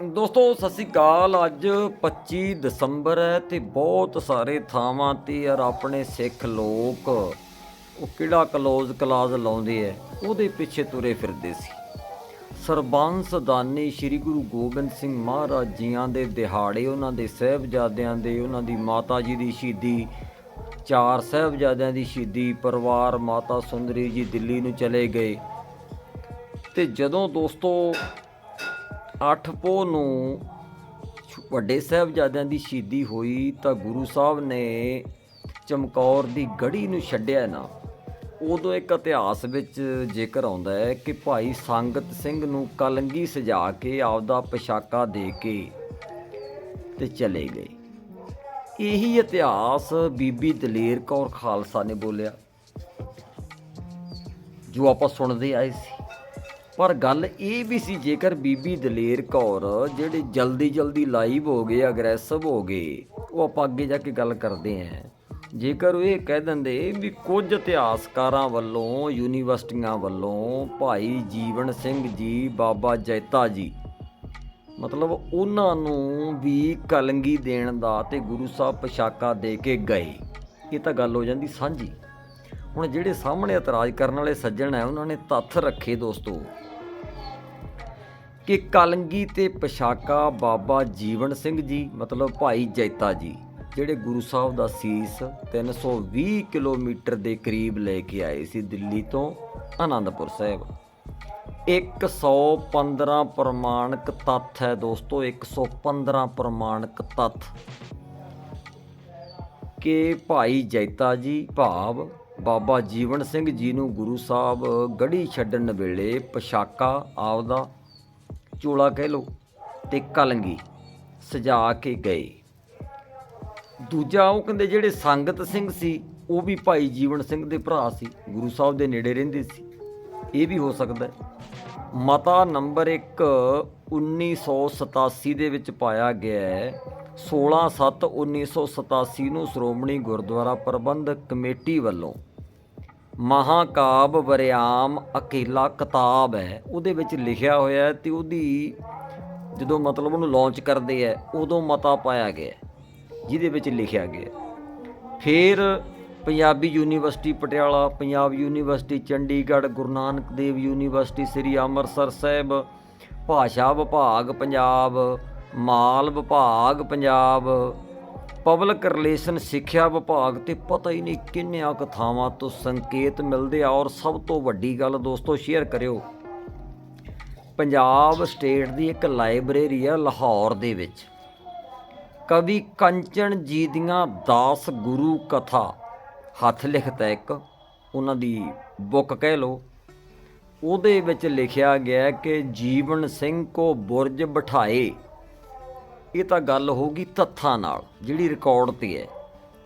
ਦੋਸਤੋ, ਸਤਿ ਸ੍ਰੀ ਅਕਾਲ। ਅੱਜ 25 ਦਸੰਬਰ ਹੈ ਤੇ ਬਹੁਤ ਸਾਰੇ ਥਾਵਾਂ ਤੇ ਯਾਰ ਆਪਣੇ ਸਿੱਖ ਲੋਕ, ਉਹ ਕਿਹੜਾ ਕਲੋਜ਼ ਕਲਾਜ਼ ਲਾਉਂਦੇ ਐ, ਉਹਦੇ ਪਿੱਛੇ ਤੁਰੇ ਫਿਰਦੇ ਸੀ। ਸਰਬੰਸ ਦਾਨੀ ਸ੍ਰੀ ਗੁਰੂ ਗੋਬਿੰਦ ਸਿੰਘ ਮਹਾਰਾਜ ਜੀਆਂ ਦੇ ਦਿਹਾੜੇ, ਉਹਨਾਂ ਦੇ ਸਹਿਬਜ਼ਾਦਿਆਂ ਦੇ, ਉਹਨਾਂ ਦੀ ਮਾਤਾ ਜੀ ਦੀ ਸ਼ਹੀਦੀ, ਚਾਰ ਸਹਿਬਜ਼ਾਦਿਆਂ ਦੀ ਸ਼ਹੀਦੀ, ਪਰਿਵਾਰ ਮਾਤਾ ਸੁੰਦਰੀ ਜੀ ਦਿੱਲੀ ਨੂੰ ਚਲੇ ਗਏ। ਤੇ ਜਦੋਂ ਦੋਸਤੋ 8 ਪੋਹ ਨੂੰ ਵੱਡੇ ਸਾਹਿਬਜ਼ਾਦਿਆਂ ਦੀ ਸ਼ਹੀਦੀ ਹੋਈ ਤਾਂ ਗੁਰੂ ਸਾਹਿਬ ਨੇ ਚਮਕੌਰ ਦੀ ਗੜੀ ਨੂੰ ਛੱਡਿਆ ਨਾ। ਉਦੋਂ ਇੱਕ ਇਤਿਹਾਸ ਵਿੱਚ ਜ਼ਿਕਰ ਆਉਂਦਾ ਹੈ ਕਿ ਭਾਈ ਸੰਗਤ ਸਿੰਘ ਨੂੰ ਕਲੰਗੀ ਸਜਾ ਕੇ ਆਪਦਾ ਪੋਸ਼ਾਕਾ ਦੇ ਕੇ ਤੇ ਚਲੇ ਗਏ। ਇਹੀ ਇਤਿਹਾਸ ਬੀਬੀ ਦਲੇਰ ਕੌਰ ਖਾਲਸਾ ਨੇ ਬੋਲਿਆ। ਜੋ ਆਪਾਂ ਸੁਣਦੇ ਆਏ ਸੀ। ਪਰ ਗੱਲ ਇਹ ਵੀ ਸੀ ਜੇਕਰ ਬੀਬੀ ਦਲੇਰ ਕੌਰ ਜਿਹੜੇ ਜਲਦੀ ਜਲਦੀ ਲਾਈਵ ਹੋ ਗਏ, ਅਗਰੈਸਿਵ ਹੋ ਗਏ, ਉਹ ਆਪਾਂ ਅੱਗੇ ਜਾ ਕੇ ਗੱਲ ਕਰਦੇ ਆਂ ਜੇਕਰ ਉਹ ਇਹ ਕਹਿ ਦਿੰਦੇ ਵੀ ਕੁਝ ਇਤਿਹਾਸਕਾਰਾਂ ਵੱਲੋਂ, ਯੂਨੀਵਰਸਿਟੀਆਂ ਵੱਲੋਂ ਭਾਈ ਜੀਵਨ ਸਿੰਘ ਜੀ, ਬਾਬਾ ਜੈਤਾ ਜੀ, ਮਤਲਬ ਉਹਨਾਂ ਨੂੰ ਵੀ ਕਲੰਗੀ ਦੇਣ ਦਾ ਤੇ ਗੁਰੂ ਸਾਹਿਬ ਪੋਸ਼ਾਕਾ ਦੇ ਕੇ ਗਏ। ਇਹ ਤਾਂ ਗੱਲ ਹੋ ਜਾਂਦੀ ਸਾਂਝੀ। ਹੁਣ ਜਿਹੜੇ ਸਾਹਮਣੇ ਇਤਰਾਜ਼ ਕਰਨ ਵਾਲੇ ਸੱਜਣ ਹੈ, ਉਹਨਾਂ ਨੇ ਤੱਥ ਰੱਖੇ ਦੋਸਤੋ। ਕਿ ਕਲੰਗੀ ਤੇ ਪੋਸ਼ਾਕਾ ਬਾਬਾ ਜੀਵਨ ਸਿੰਘ ਜੀ, ਮਤਲਬ ਭਾਈ ਜੈਤਾ ਜੀ, ਜਿਹੜੇ ਗੁਰੂ ਸਾਹਿਬ ਦਾ ਸੀਸ 320 ਕਿਲੋਮੀਟਰ ਦੇ ਕਰੀਬ ਲੈ ਕੇ ਆਏ ਸੀ ਦਿੱਲੀ ਤੋਂ ਆਨੰਦਪੁਰ ਸਾਹਿਬ। 115 ਪ੍ਰਮਾਣਿਕ ਤੱਥ ਹੈ ਦੋਸਤੋ 115 ਪ੍ਰਮਾਣਿਕ ਤੱਥ। ਕਿ ਭਾਈ ਜੈਤਾ ਜੀ ਭਾਵ ਬਾਬਾ ਜੀਵਨ ਸਿੰਘ ਜੀ ਨੂੰ ਗੁਰੂ ਸਾਹਿਬ ਗੜੀ ਛੱਡਣ ਵੇਲੇ ਪੋਸ਼ਾਕਾ ਆਪਦਾ ਚੋਲਾ ਕਹਿ ਲਓ ਤੇ ਕਲੰਗੀ ਸਜਾ ਕੇ ਗਏ। ਦੂਜਾ ਉਹ ਕਹਿੰਦੇ ਜਿਹੜੇ ਸੰਗਤ ਸਿੰਘ ਸੀ, ਉਹ ਵੀ ਭਾਈ ਜੀਵਨ ਸਿੰਘ ਦੇ ਭਰਾ ਸੀ, ਗੁਰੂ ਸਾਹਿਬ ਦੇ ਨੇੜੇ ਰਹਿੰਦੇ ਸੀ। ਇਹ ਵੀ ਹੋ ਸਕਦਾ ਮਤਾ ਨੰਬਰ 1 1987 ਦੇ ਵਿੱਚ ਪਾਇਆ ਗਿਆ ਹੈ। 16/7/1987 ਨੂੰ ਸ਼੍ਰੋਮਣੀ ਗੁਰਦੁਆਰਾ ਪ੍ਰਬੰਧਕ ਕਮੇਟੀ ਵੱਲੋਂ ਮਹਾਕਾਬ ਵਰਿਆਮ ਅਕੇਲਾ ਕਿਤਾਬ ਹੈ। ਉਹਦੇ ਵਿੱਚ ਲਿਖਿਆ ਹੋਇਆ ਹੈ ਤੇ ਉਹਦੀ ਜਦੋਂ ਮਤਲਬ ਉਹਨੂੰ ਲਾਂਚ ਕਰਦੇ ਆ ਉਦੋਂ ਮਤਾ ਪਾਇਆ ਗਿਆ ਜਿਹਦੇ ਵਿੱਚ ਲਿਖਿਆ ਗਿਆ ਫਿਰ Punjabi university Patiala, Punjab university Chandigarh, Guru Nanak Dev university, Shri Amritsar Sahib, Bhasha Vibhag Punjab, ਮਾਲ ਵਿਭਾਗ ਪੰਜਾਬ ਪਬਲਿਕ ਰਿਲੇਸ਼ਨ ਸਿੱਖਿਆ ਵਿਭਾਗ ਤੇ ਪਤਾ ਹੀ ਨਹੀਂ ਕਿੰਨਿਆਂ ਕਥਾਵਾਂ ਤੋਂ ਸੰਕੇਤ ਮਿਲਦੇ ਆ ਔਰ ਸਭ ਤੋਂ ਵੱਡੀ ਗੱਲ ਦੋਸਤੋ ਸ਼ੇਅਰ ਕਰਿਓ। ਪੰਜਾਬ ਸਟੇਟ ਦੀ ਇੱਕ ਲਾਇਬ੍ਰੇਰੀ ਆ ਲਾਹੌਰ ਦੇ ਵਿੱਚ। ਕਵੀ ਕੰਚਨ ਜੀ ਦੀਆਂ 10 ਗੁਰੂ ਕਥਾ। ਹੱਥ ਲਿਖਤ ਹੈ ਇੱਕ, ਉਹਨਾਂ ਦੀ ਬੁੱਕ ਕਹਿ ਲਓ। ਉਹਦੇ ਵਿੱਚ ਲਿਖਿਆ ਗਿਆ ਕਿ ਜੀਵਨ ਸਿੰਘ ਕੋ ਬੁਰਜ ਬਿਠਾਏ। ਇਹ ਤਾਂ ਗੱਲ ਹੋਊਗੀ ਤੱਥਾਂ ਨਾਲ, ਜਿਹੜੀ ਰਿਕਾਰਡ ਤੇ ਹੈ।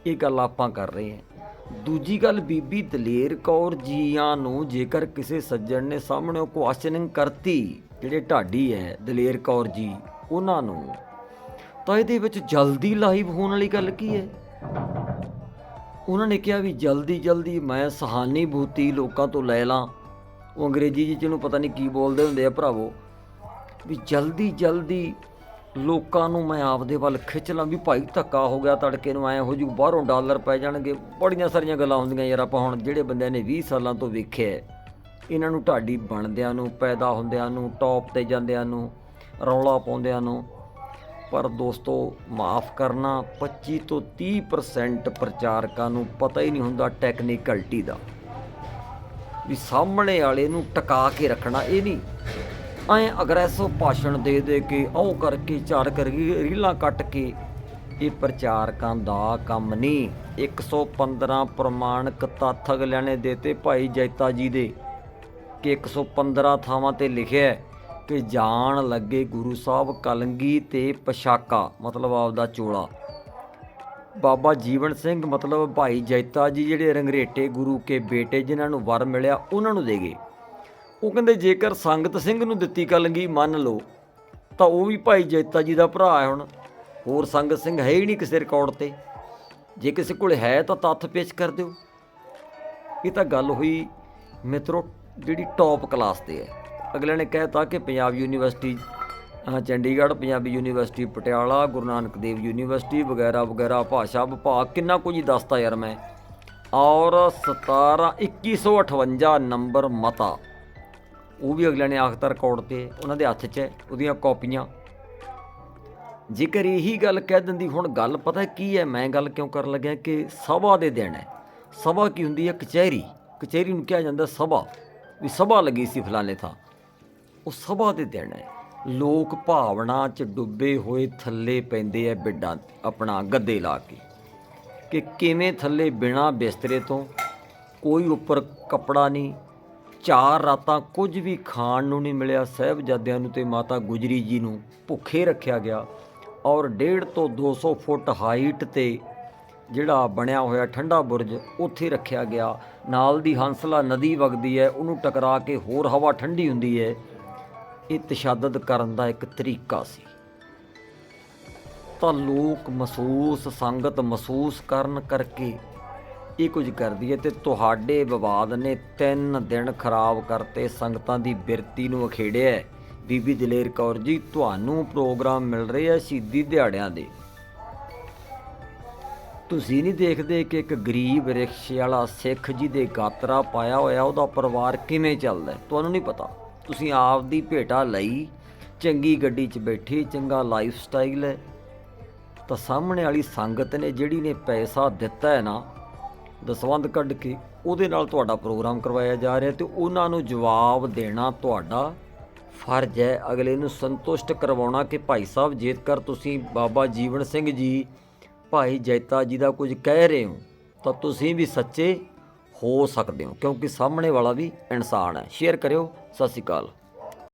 ਇਹ ਗੱਲ ਆਪਾਂ ਕਰ ਰਹੇ ਹਾਂ। ਦੂਜੀ ਗੱਲ, ਬੀਬੀ ਦਲੇਰ ਕੌਰ ਜੀਆਂ ਨੂੰ ਜੇਕਰ ਕਿਸੇ ਸੱਜਣ ਨੇ ਸਾਹਮਣੇ ਉਹ ਕੁਐਸਚਨਿੰਗ ਕਰਤੀ, ਜਿਹੜੇ ਢਾਡੀ ਹੈ ਦਲੇਰ ਕੌਰ ਜੀ, ਉਹਨਾਂ ਨੂੰ, ਤਾਂ ਇਹਦੇ ਵਿੱਚ ਜਲਦੀ ਲਾਈਵ ਹੋਣ ਵਾਲੀ ਗੱਲ ਕੀ ਹੈ? ਉਹਨਾਂ ਨੇ ਕਿਹਾ ਵੀ ਜਲਦੀ ਜਲਦੀ ਮੈਂ ਸਹਾਨੀਭੂਤੀ ਲੋਕਾਂ ਤੋਂ ਲੈ ਲਾਂ। ਉਹ ਅੰਗਰੇਜ਼ੀ ਜੀ ਜਿਹਨੂੰ ਪਤਾ ਨਹੀਂ ਕੀ ਬੋਲਦੇ ਹੁੰਦੇ ਆ ਭਰਾਵੋ। ਵੀ ਜਲਦੀ ਜਲਦੀ ਲੋਕਾਂ ਨੂੰ ਮੈਂ ਆਪਦੇ ਵੱਲ ਖਿੱਚ ਲਾਂ ਵੀ ਭਾਈ ਧੱਕਾ ਹੋ ਗਿਆ ਤੜਕੇ ਨੂੰ, ਐ ਹੋ ਜੂ ਬਾਹਰੋਂ ਡਾਲਰ ਪੈ ਜਾਣਗੇ। ਬੜੀਆਂ ਸਾਰੀਆਂ ਗੱਲਾਂ ਹੁੰਦੀਆਂ ਯਾਰ, ਆਪਾਂ ਹੁਣ ਜਿਹੜੇ ਬੰਦਿਆਂ ਨੇ 20 ਸਾਲਾਂ ਤੋਂ ਵੇਖਿਆ ਇਹਨਾਂ ਨੂੰ ਢਾਡੀ ਬਣਦਿਆਂ ਨੂੰ, ਪੈਦਾ ਹੁੰਦਿਆਂ ਨੂੰ ਟੌਪ ਤੇ ਜਾਂਦਿਆਂ ਨੂੰ, ਰੌਲਾ ਪਾਉਂਦਿਆਂ ਨੂੰ। ਪਰ ਦੋਸਤੋ, ਮਾਫ ਕਰਨਾ 25 ਤੋਂ 30% ਪ੍ਰਚਾਰਕਾਂ ਨੂੰ ਪਤਾ ਹੀ ਨਹੀਂ ਹੁੰਦਾ ਟੈਕਨੀਕਲਟੀ ਦਾ। ਵੀ ਸਾਹਮਣੇ ਵਾਲੇ ਨੂੰ ਟਿਕਾ ਕੇ ਰੱਖਣਾ, ਇਹ ਨਹੀਂ ਐ ਅਗਰੈਸਿਵ ਭਾਸ਼ਣ ਦੇ ਦੇ ਕੇ ਆਉ ਕਰਕੇ ਚਾਰ ਕਰ ਰੀਲਾਂ ਕੱਟ ਕੇ। ਇਹ ਪ੍ਰਚਾਰਕਾਂ ਦਾ ਕੰਮ ਨਹੀਂ। 115 ਪ੍ਰਮਾਣਿਕ ਤੱਥ ਲੈਣੇ ਨੇ ਦੇਤੇ ਭਾਈ ਜੈਤਾ ਜੀ ਦੇ ਕਿ 115 ਥਾਵਾਂ ਤੇ ਲਿਖਿਆ ਕਿ ਜਾਣ ਲੱਗੇ ਗੁਰੂ ਸਾਹਿਬ ਕਲੰਗੀ ਤੇ ਪਸ਼ਾਕਾ ਮਤਲਬ ਆਪਦਾ ਚੋਲਾ। ਬਾਬਾ ਜੀਵਨ ਸਿੰਘ, ਮਤਲਬ ਭਾਈ ਜੈਤਾ ਜੀ ਜਿਹੜੇ ਰੰਗਰੇਟੇ ਗੁਰੂ ਕੇ ਬੇਟੇ ਜਿਨ੍ਹਾਂ ਨੂੰ ਵਰ ਮਿਲਿਆ, ਉਹਨਾਂ ਨੂੰ ਦੇ ਗਏ। ਉਹ ਕਹਿੰਦੇ ਜੇਕਰ ਸੰਗਤ ਸਿੰਘ ਨੂੰ ਦਿੱਤੀ ਕਲੰਗੀ ਮੰਨ ਲਓ, ਤਾਂ ਉਹ ਵੀ ਭਾਈ ਜੈਤਾ ਜੀ ਦਾ ਭਰਾ ਹੈ ਹੁਣ। ਹੋਰ ਸੰਗਤ ਸਿੰਘ ਹੈ ਹੀ ਨਹੀਂ ਕਿਸੇ ਰਿਕਾਰਡ ਤੇ। ਜੇ ਕਿਸੇ ਕੋਲ ਹੈ ਤਾਂ ਤੱਥ ਪੇਸ਼ ਕਰ ਦਿਓ। ਇਹ ਤਾਂ ਗੱਲ ਹੋਈ ਮਿੱਤਰੋ ਜਿਹੜੀ ਟੌਪ ਕਲਾਸ ਤੇ ਹੈ। ਅਗਲੇ ਨੇ ਕਹਿਤਾ ਕਿ Punjab university Chandigarh, Punjabi university, Patiala, Guru Nanak Dev university ਵਗੈਰਾ ਵਗੈਰਾ ਭਾਸ਼ਾ ਵਿਭਾਗ ਕਿੰਨਾ ਕੁਝ ਦੱਸਤਾ ਯਾਰ ਮੈਂ। ਔਰ 17 2158 ਨੰਬਰ ਮਤਾ। ਉਹ ਵੀ ਅਗਲੇ ਨੇ ਆਖਤਾ ਰਿਕਾਰਡ ਤੇ ਉਹਨਾਂ ਦੇ ਹੱਥ 'ਚ ਹੈ, ਉਹਦੀਆਂ ਕਾਪੀਆਂ। ਜੇਕਰ ਇਹੀ ਗੱਲ ਕਹਿ ਦਿੰਦੀ ਹੁਣ ਗੱਲ ਪਤਾ ਕੀ ਹੈ? ਮੈਂ ਗੱਲ ਕਿਉਂ ਕਰਨ ਲੱਗਿਆ ਕਿ ਸਭਾ ਦੇ ਦਿਨ ਹੈ। ਸਭਾ ਕੀ ਹੁੰਦੀ ਹੈ? ਕਚਹਿਰੀ। ਕਚਹਿਰੀ ਨੂੰ ਕਿਹਾ ਜਾਂਦਾ ਸਭਾ। ਵੀ ਸਭਾ ਲੱਗੀ ਸੀ ਫਲਾਣੇ ਥਾਂ। ਉਹ ਸਭਾ ਦੇ ਦਿਨ ਹੈ। ਲੋਕ ਭਾਵਨਾ 'ਚ ਡੁੱਬੇ ਹੋਏ ਥੱਲੇ ਪੈਂਦੇ ਐ ਬਿੱਡਾਂ ਆਪਣਾ ਗੱਦੇ ਲਾ ਕੇ। ਕਿ ਕਿਵੇਂ ਥੱਲੇ ਬਿਨਾ ਬਿਸਤਰੇ ਤੋਂ ਕੋਈ ਉੱਪਰ ਕੱਪੜਾ ਨਹੀਂ ਚਾਰ ਰਾਤਾਂ ਕੁਝ ਵੀ ਖਾਣ ਨੂੰ ਨਹੀਂ ਮਿਲਿਆ, ਸਾਹਿਬਜ਼ਾਦਿਆਂ ਨੂੰ ਤੇ ਮਾਤਾ ਗੁਜਰੀ ਜੀ ਨੂੰ ਭੁੱਖੇ ਰੱਖਿਆ ਗਿਆ ਔਰ 1.5 ਤੋਂ 200 ਫੁੱਟ ਹਾਈਟ ਤੇ ਜਿਹੜਾ ਬਣਿਆ ਹੋਇਆ ਠੰਡਾ ਬੁਰਜ ਉੱਥੇ ਰੱਖਿਆ ਗਿਆ। ਨਾਲ ਦੀ ਹੰਸਲਾ ਨਦੀ ਵਗਦੀ ਹੈ, ਉਹਨੂੰ ਟਕਰਾ ਕੇ ਹੋਰ ਹਵਾ ਠੰਡੀ ਹੁੰਦੀ ਹੈ। ਇਹ ਤਸ਼ੱਦਦ ਕਰਨ ਦਾ ਇੱਕ ਤਰੀਕਾ ਸੀ। ਤਾਂ ਲੋਕ ਮਹਿਸੂਸ, ਸੰਗਤ ਮਹਿਸੂਸ ਕਰਨ ਕਰਕੇ ਇਹ ਕੁਝ ਕਰਦੀ ਹੈ ਤੇ ਤੁਹਾਡੇ ਵਿਵਾਦ ਨੇ ਤਿੰਨ ਦਿਨ ਖਰਾਬ ਕਰਤੇ ਸੰਗਤਾਂ ਦੀ ਬਿਰਤੀ ਨੂੰ ਅਖੇੜਿਆ ਬੀਬੀ ਦਲੇਰ ਕੌਰ ਜੀ, ਤੁਹਾਨੂੰ ਪ੍ਰੋਗਰਾਮ ਮਿਲ ਰਹੇ ਆ ਸ਼ਹੀਦੀ ਦਿਹਾੜਿਆਂ ਦੇ। ਤੁਸੀਂ ਨਹੀਂ ਦੇਖਦੇ ਕਿ ਇੱਕ ਗਰੀਬ ਰਿਕਸ਼ੇ ਵਾਲਾ ਸਿੱਖ ਜੀ ਦੇ ਗਾਤਰਾ ਪਾਇਆ ਹੋਇਆ, ਉਹਦਾ ਪਰਿਵਾਰ ਕਿਵੇਂ ਚੱਲਦਾ ਤੁਹਾਨੂੰ ਨਹੀਂ ਪਤਾ? ਤੁਸੀਂ ਆਪ ਦੀ ਭੇਟਾ ਲਈ, ਚੰਗੀ ਗੱਡੀ 'ਚ ਬੈਠੇ, ਚੰਗਾ ਲਾਈਫ ਸਟਾਈਲ ਹੈ। ਤਾਂ ਸਾਹਮਣੇ ਵਾਲੀ ਸੰਗਤ ਨੇ ਜਿਹੜੀ ਨੇ ਪੈਸਾ ਦਿੱਤਾ ਹੈ ਨਾ ਦਸਵੰਦ ਕੱਢ ਕੇ ਉਹਦੇ ਨਾਲ ਤੁਹਾਡਾ ਪ੍ਰੋਗਰਾਮ ਕਰਵਾਇਆ ਜਾ ਰਿਹਾ ਤੇ ਉਹਨਾਂ ਨੂੰ ਜਵਾਬ ਦੇਣਾ ਤੁਹਾਡਾ ਫਰਜ਼ ਹੈ। ਅਗਲੇ ਨੂੰ ਸੰਤੁਸ਼ਟ ਕਰਵਾਉਣਾ ਕਿ ਭਾਈ ਸਾਹਿਬ, ਜੇਕਰ ਤੁਸੀਂ ਬਾਬਾ ਜੀਵਨ ਸਿੰਘ ਜੀ, ਭਾਈ ਜੈਤਾ ਜੀ ਦਾ ਕੁਝ ਕਹਿ ਰਹੇ ਹੋ, ਤਾਂ ਤੁਸੀਂ ਵੀ ਸੱਚੇ ਹੋ ਸਕਦੇ ਹੋ, ਕਿਉਂਕਿ ਸਾਹਮਣੇ ਵਾਲਾ ਵੀ ਇਨਸਾਨ ਹੈ। ਸ਼ੇਅਰ ਕਰਿਓ। ਸਤਿ ਸ਼੍ਰੀ ਅਕਾਲ।